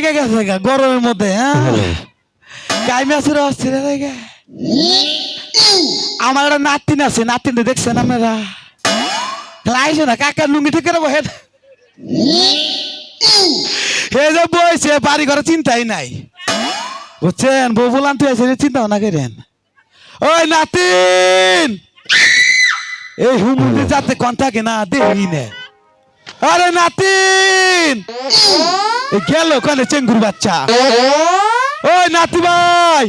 নাইকা গেছে গা গরমের মধ্যে হ্যাঁ? গাই মাছের অস্থির হয়ে গে আমার একটা নাতিন আছে নাতিনটা দেখছেন আপনারা? লাইছে না কাকা লুঙ্গি ঠিক করে বহেন হে যে বইছে বাড়ি ঘরে চিন্তাই নাই। বুঝছেন? বউ বলান তুই আছে চিন্তা না করেন। ওই নাতিন! এই হুমুন্দি যাতে কন থাকে না দেখি নে। আরে নাতিন! গেল কানে চেঙ্গুর বাচ্চা। ওই নাতি ভাই!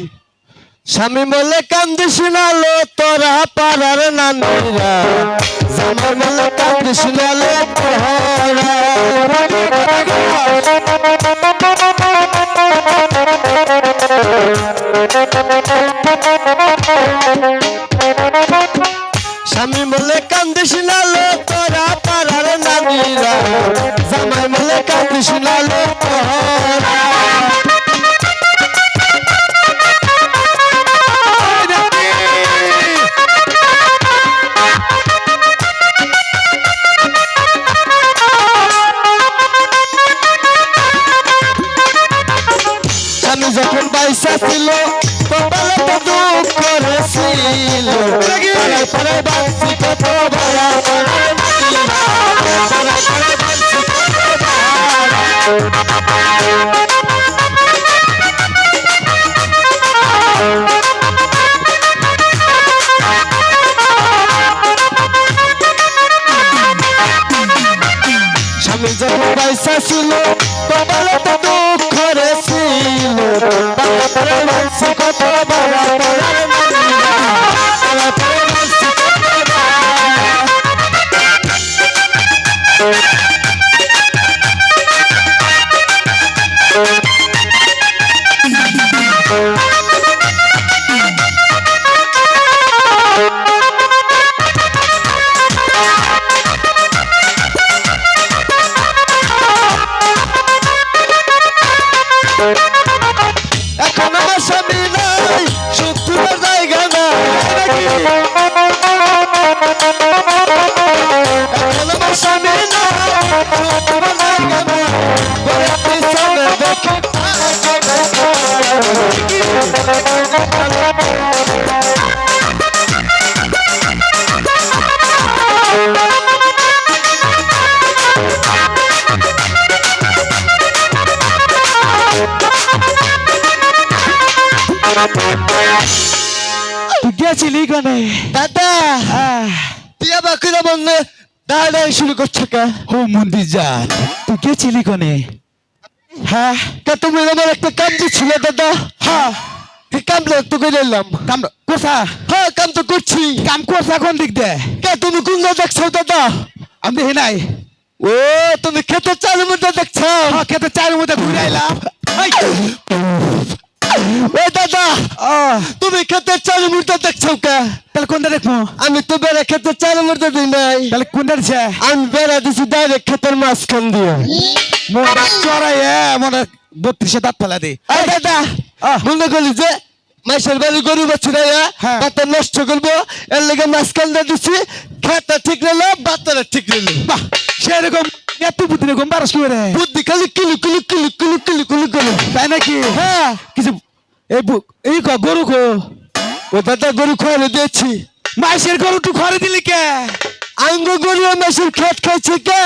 স্বামী বলে কান্দি শুনালো তোরা পাড়ার নানিরা। জামাই বলে কান্দি শুনালো স্বামী বলে কান্দি শুনালো তোরা Música গেছিলি কানে দাদা তুই আবার কিনা বললে দাঁড়াই শুরু করছ কে ও মন্দির যান তুই গেছিলি কানে হ্যাঁ কে তুমি আমার একটা কাম দিচ্ছিলে দাদা হ্যাঁ এই একটু করে এলাম কাম কোসা হ্যাঁ কাম তো করছি কাম কোসা কোন দিক দে কে তুমি কোন জায়গায় দেখছ দাদা আমি দেখি নাই ও তুমি খেতে চালের মধ্যে দেখছ হ্যাঁ খেতে চায়ের মধ্যে ঘুরে আইলাম! ও দাদা তুমি খেতে চালের মধ্যে দেখছ কে? তাহলে কোনটা দেখব? আমি তো বেড়া খেতে চালের মধ্যে দিই নাই। তাহলে কোনটা দিছে? আমি বেড়া দিছি ডাইরেক্ট খেতের মাঝখান দিয়ে। মোটা চড়াই মনে বত্রিশে দাঁত ফেলা দি। এই দাদা। মনে করলি যে মাইসের বাড়ি গরু বাচ্চা হ্যাঁ। বাচ্চা নষ্ট করব। এর লেগে মাঝখান দিয়ে দিছি খেতে ঠিক রইল বাচ্চারা ঠিক রইল বাহ সেরকম এত বুদ্ধি রকম বারস করে বুদ্ধি খালি কিলু কিলু কিলু কিলু কিলু কিলু কিলু। তাই নাকি? হ্যাঁ। কিছু এই গরু কো ও দাদা গরু খাওয়ারে দিয়েছি। মাইসের গরু তুই ঘরে দিলি কে? আঙ্গ গরু মাসের খেত খাইছে কে?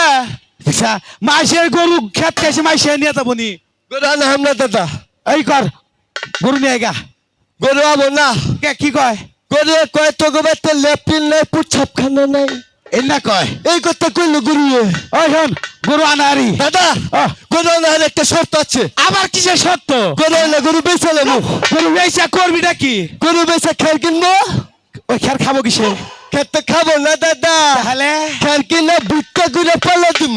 আচ্ছা মাইসের গরু খেত খাইছে মাইসে নিয়ে যাব নি। গরু আনা হামলা দাদা। এই কর গরু নিয়ে গা। গরু আবো না। কে কি কয়? গরু কয় তো গোবাতে লেপটিন নাই পুছাপ খানা নাই। এই কয় এই কথা কইলো গরু শোন গরু আনারি। দাদা। গরু আনার একটা শর্ত আছে। আবার কিসের সত্য গরু আনলে গরু বেঁচে নেব গরু বেচা করবি নাকি? গরু বেঁচে খের কিনবো? ওই খের খাব কিসে খেতে খাব না দাদা। তাহলে? খের কিনে ভিক্ষা করে পালা দিম।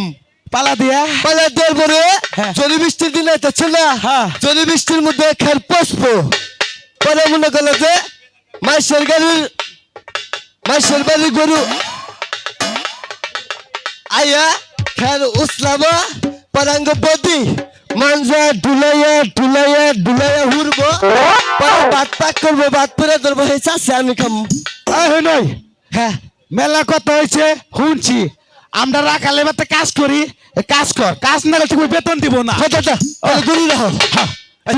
পালা দিয়া? পালা দেওয়ার পরে হ্যাঁ। জরি বৃষ্টির দিন আইতেছে না? হ্যাঁ। জরি বৃষ্টির মধ্যে খের পচবো। পরে মনে করল যে মাইসের গাড়ির মাইসের বাড়ির গরু আয়া খের উসলাবা পরাঙ্গ বদি। মানজা ডুলাইয়া ডুলাইয়া ডুলাইয়া হুরবো। পরে ভাত পাক করব ভাত পরে ধরবো। হে চাষে আমি খাম। হই নই। হ্যাঁ। মেলা কত হয়েছে শুনছি। আমরা রাখালে বাতে কাজ করি। কাজ কর। কাজ না করলে ঠিক বেতন দিব না। যা যা যা দূরে রাখো। হ্যাঁ, এই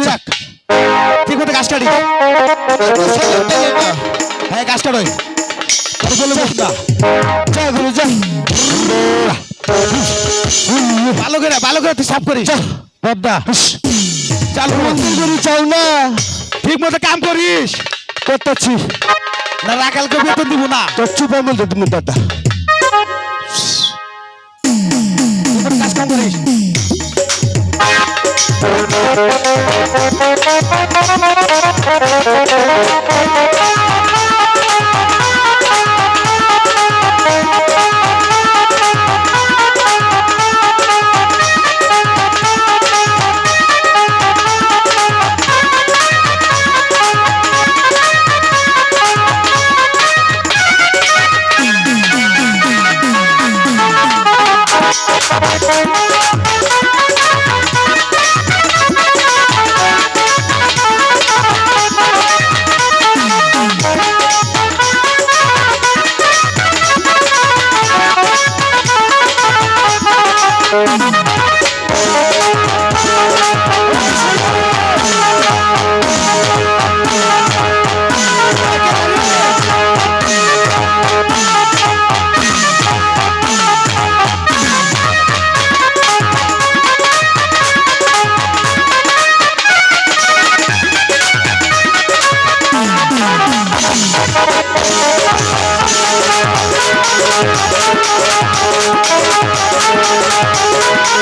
ঠিক মতো কাজ কাটি হ্যাঁ কাজ বলে বুঝ না যা গুরু যা। ভালো করে ভালো করে তুই সাফ করিস। বাবা চালু মন্দির গুরু চাও না ঠিক মতো কাম করিস। করতেছি না রাখালকে বেতন দিব না। তোর চুপা বলতে তুমি দাদা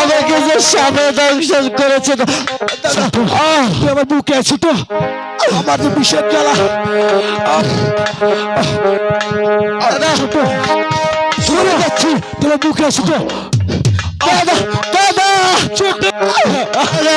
আমাকে যে সামনে দংশন করেছে তুই আমার বুকে আছি তো আমার যে বিষের জ্বালা চলে যাচ্ছি তোমার বুকে আছি তো দাদা দাদা ছোট দাদা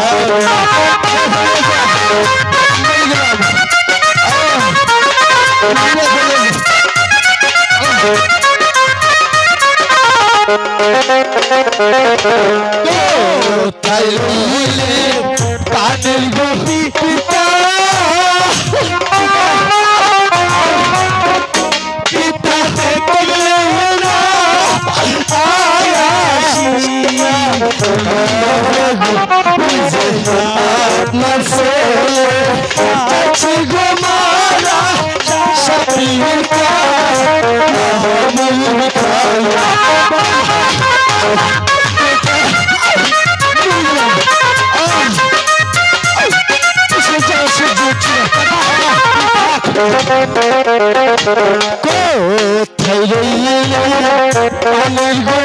তাই রইলে পানের গতি পিতা পিতা কোথায় রইলে পানির গো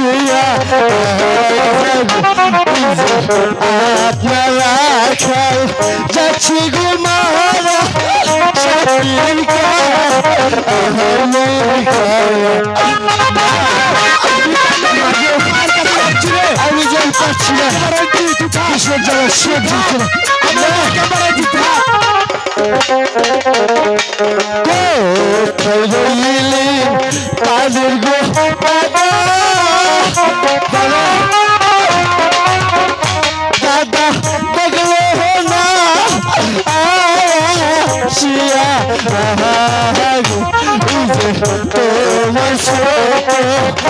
আয়া আপনারা খেল যাচ্ছি গো খায়া আমি যাই পাচ্ছি না কিসের জ্বালা সে রইলে তাদের গো দাদা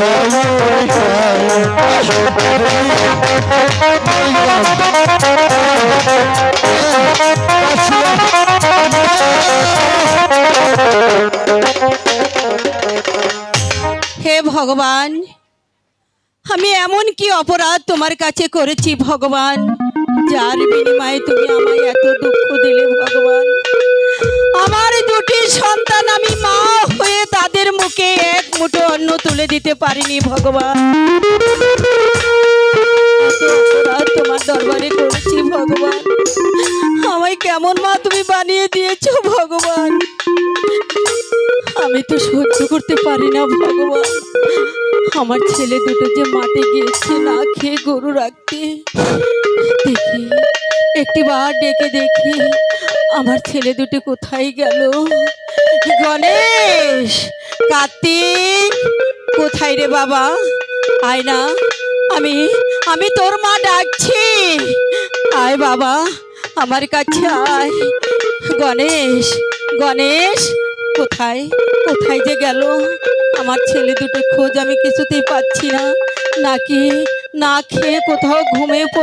হে ভগবান, আমি এমন কি অপরাধ তোমার কাছে করেছি ভগবান? যার বিনিময়ে তুমি আমায় এত দুঃখ দিলে ভগবান? আমার দুটি সন্তান, আমি মা হয়ে তাদের মুখে এক মুঠো অন্ন তুলে দিতে পারিনি, ভগবান। তোমার দরবারে করেছি, ভগবান। আমায় কেমন মা তুমি বানিয়ে দিয়েছ, ভগবান? আমি তো সহ্য করতে পারি না, ভগবান। আমার ছেলে দুটো যে মাঠে গিয়েছে, না খেয়ে গরু রাখতে। দেখি একটি বার ডেকে দেখি। আমার ছেলে দুটো কোথায় গেল? গণেশ, কার্তিক, কোথায় রে বাবা? আয় না, আমি আমি তোর মা ডাকছি। আয় বাবা, আমার কাছে আয়। গণেশ গণেশ, কোথায় কোথায় যে গেল? আমার ছেলে দুটো খোঁজ আমি কিছুতেই পাচ্ছি না। নাকি না খেয়ে কোথাও ঘুমিয়ে পড়ল?